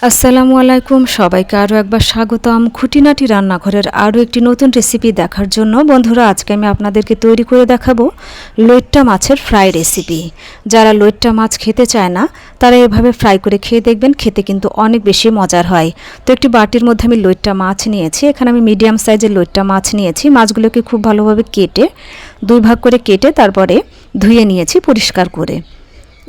আসসালামু আলাইকুম, সবাইকে আরও একবার স্বাগতম। খুঁটিনাটি রান্নাঘরের আরও একটি নতুন রেসিপি দেখার জন্য বন্ধুরা, আজকে আমি আপনাদেরকে তৈরি করে দেখাবো লইট্টা মাছের ফ্রাই রেসিপি যারা লইট্টা মাছ খেতে চায় না, তারা এভাবে ফ্রাই করে খেয়ে দেখবেন, খেতে কিন্তু অনেক বেশি মজার হয়। তো একটি বাটির মধ্যে আমি লইট্টা মাছ নিয়েছি, এখানে আমি মিডিয়াম সাইজের লইট্টা মাছ নিয়েছি, মাছগুলোকে খুব ভালোভাবে কেটে, দুই ভাগ করে কেটে তারপরে ধুয়ে নিয়েছি পরিষ্কার করে।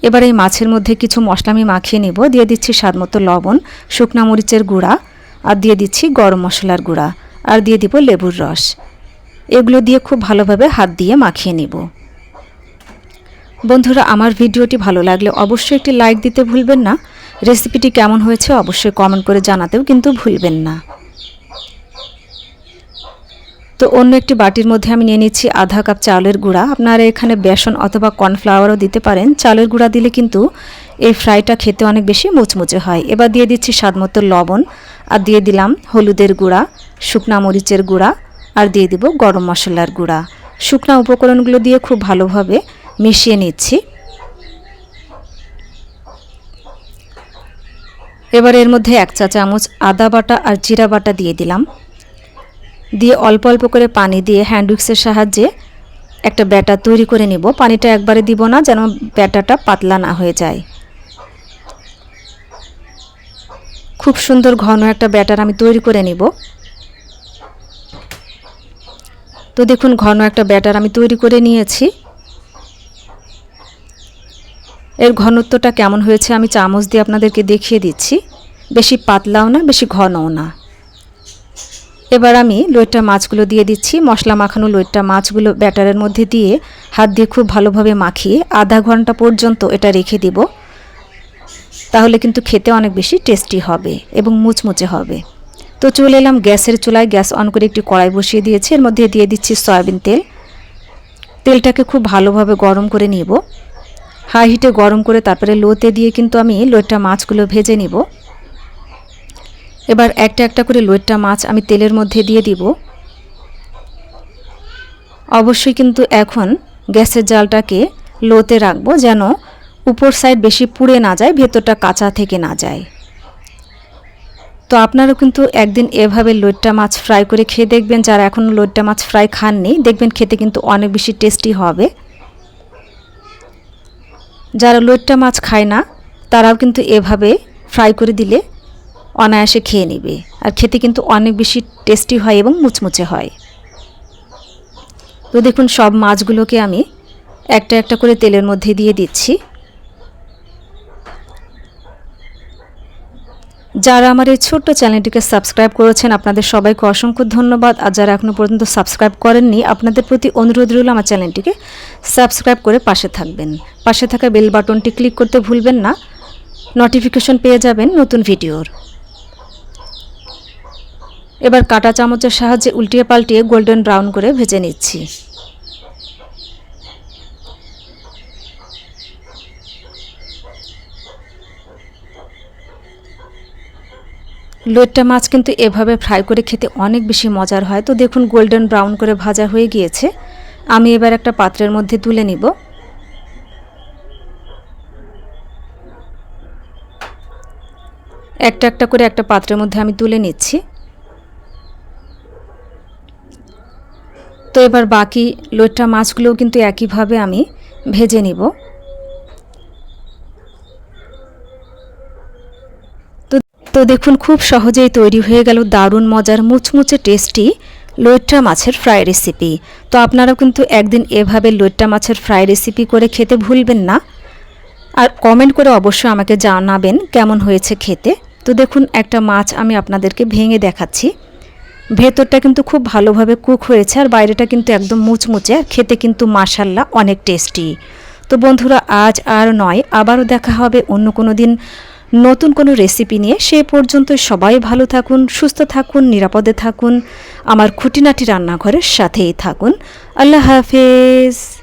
এবার এই মাছের মধ্যে কিছু মশলা আমি মাখিয়ে নেব। দিয়ে দিচ্ছি স্বাদ মতো লবণ, শুকনা মরিচের গুঁড়া আর দিয়ে দিচ্ছি গরম মশলার গুঁড়া আর দিয়ে দিব লেবুর রস। এগুলো দিয়ে খুব ভালোভাবে হাত দিয়ে মাখিয়ে নেব। বন্ধুরা, আমার ভিডিওটি ভালো লাগলে অবশ্যই একটি লাইক দিতে ভুলবেন না। রেসিপিটি কেমন হয়েছে অবশ্যই কমেন্ট করে জানাতেও কিন্তু ভুলবেন না। তো অন্য একটি বাটির মধ্যে আমি নিয়ে নিচ্ছি আধা কাপ চালের গুঁড়া। আপনারা এখানে বেসন অথবা কর্নফ্লাওয়ারও দিতে পারেন। চালের গুঁড়া দিলে কিন্তু এই ফ্রাইটা খেতে অনেক বেশি মুচমুচে হয়। এবার দিয়ে দিচ্ছি স্বাদমতো লবণ আর দিয়ে দিলাম হলুদের গুঁড়া, শুকনা মরিচের গুঁড়া আর দিয়ে দিব গরম মশলার গুঁড়া। শুকনা উপকরণগুলো দিয়ে খুব ভালোভাবে মিশিয়ে নিচ্ছি। এবার এর মধ্যে এক চা চামচ আদা বাটা আর জিরা বাটা দিয়ে দিলাম। দিয়ে অল্প অল্প করে পানি দিয়ে হ্যান্ড উইক্সের সাহায্যে একটা ব্যাটার তৈরি করে নিব। পানিটা একবারে দিব না, যেন ব্যাটারটা পাতলা না হয়ে যায়। খুব সুন্দর ঘন একটা ব্যাটার আমি তৈরি করে নিব। তো দেখুন, ঘন একটা ব্যাটার আমি তৈরি করে নিয়েছি। এর ঘনত্বটা কেমন হয়েছে আমি চামচ দিয়ে আপনাদেরকে দেখিয়ে দিচ্ছি। বেশি পাতলাও না, বেশি ঘনও না। এবার আমি লইট্টা মাছগুলো দিয়ে দিচ্ছি। মশলা মাখানো লইট্টা মাছগুলো ব্যাটারের মধ্যে দিয়ে হাত দিয়ে খুব ভালোভাবে মাখিয়ে আধা ঘণ্টা পর্যন্ত এটা রেখে দিব। তাহলে কিন্তু খেতে অনেক বেশি টেস্টি হবে এবং মুচমুচে হবে। তো চলে এলাম গ্যাসের চুলায়। গ্যাস অন করে একটি কড়াই বসিয়ে দিয়েছি। এর মধ্যে দিয়ে দিচ্ছি সয়াবিন তেল। তেলটাকে খুব ভালোভাবে গরম করে নিব। হাই হিটে গরম করে তারপরে লোতে দিয়ে কিন্তু আমি লইট্টা মাছগুলো ভেজে নিব। এবার একটা একটা করে লোয়েটটা মাছ আমি তেলের মধ্যে দিয়ে দিব। অবশ্যই কিন্তু এখন গ্যাসের জালটাকে লোতে রাখব যেন উপর সাইড বেশি পুড়ে না যায়, ভেতরটা কাঁচা থেকে না যায়। তো আপনারাও কিন্তু একদিন এভাবে লোটটা মাছ ফ্রাই করে খেয়ে দেখবেন, যারা এখনও লোটটা মাছ ফ্রাই খাননি, দেখবেন খেতে কিন্তু অনেক বেশি টেস্টি হবে। যারা লোটটা মাছ খায় না, তারাও কিন্তু এভাবে ফ্রাই করে দিলে অনায়াসে খেয়ে নেবে। আর খেতে কিন্তু অনেক বেশি টেস্টি হয় এবং মুচমুচে হয়। তো দেখুন, সব মাছগুলোকে আমি একটা একটা করে তেলের মধ্যে দিয়ে দিচ্ছি। যারা আমার এই ছোট্ট চ্যানেলটিকে সাবস্ক্রাইব করেছেন, আপনাদের সবাইকে অসংখ্য ধন্যবাদ। আর যারা এখনও পর্যন্ত সাবস্ক্রাইব করেননি, আপনাদের প্রতি অনুরোধ রইল আমার চ্যানেলটিকে সাবস্ক্রাইব করে পাশে থাকবেন। পাশে থাকা বেল বাটনটি ক্লিক করতে ভুলবেন না। নোটিফিকেশন পেয়ে যাবেন নতুন ভিডিওর। এবার কাটা চামচের সাহায্যে উল্টিয়ে পাল্টিয়ে গোল্ডেন ব্রাউন করে ভেজে নিচ্ছি। লোটটা মাছ কিন্তু এভাবে ফ্রাই করে খেতে অনেক বেশি মজার হয়। তো দেখুন, গোল্ডেন ব্রাউন করে ভাজা হয়ে গিয়েছে। আমি এবার একটা পাত্রের মধ্যে তুলে নিব। একটা একটা করে একটা পাত্রের মধ্যে আমি তুলে নিচ্ছি। তো এবার বাকি লোট্টা মাছগুলোও কিন্তু একইভাবে আমি ভেজে নিব। তো দেখুন, খুব সহজেই তৈরি হয়ে গেল দারুণ মজার মুচমুচে টেস্টি লোট্টা মাছের ফ্রাই রেসিপি। তো আপনারাও কিন্তু একদিন এভাবে লোট্টা মাছের ফ্রাই রেসিপি করে খেতে ভুলবেন না। আর কমেন্ট করে অবশ্যই আমাকে জানাবেন কেমন হয়েছে খেতে। তো দেখুন, একটা মাছ আমি আপনাদেরকে ভেঙে দেখাচ্ছি। ভেতরটা কিন্তু খুব ভালোভাবে কুক হয়েছে আর বাইরেটা কিন্তু একদম মুচমুচে, আর খেতে কিন্তু মাসাল্লা অনেক টেস্টি। তো বন্ধুরা, আজ আর নয়, আবারও দেখা হবে অন্য কোনো দিন নতুন কোনো রেসিপি নিয়ে। সে পর্যন্ত সবাই ভালো থাকুন, সুস্থ থাকুন, নিরাপদে থাকুন। আমার খুঁটিনাটি রান্নাঘরের সাথেই থাকুন। আল্লাহ হাফেজ।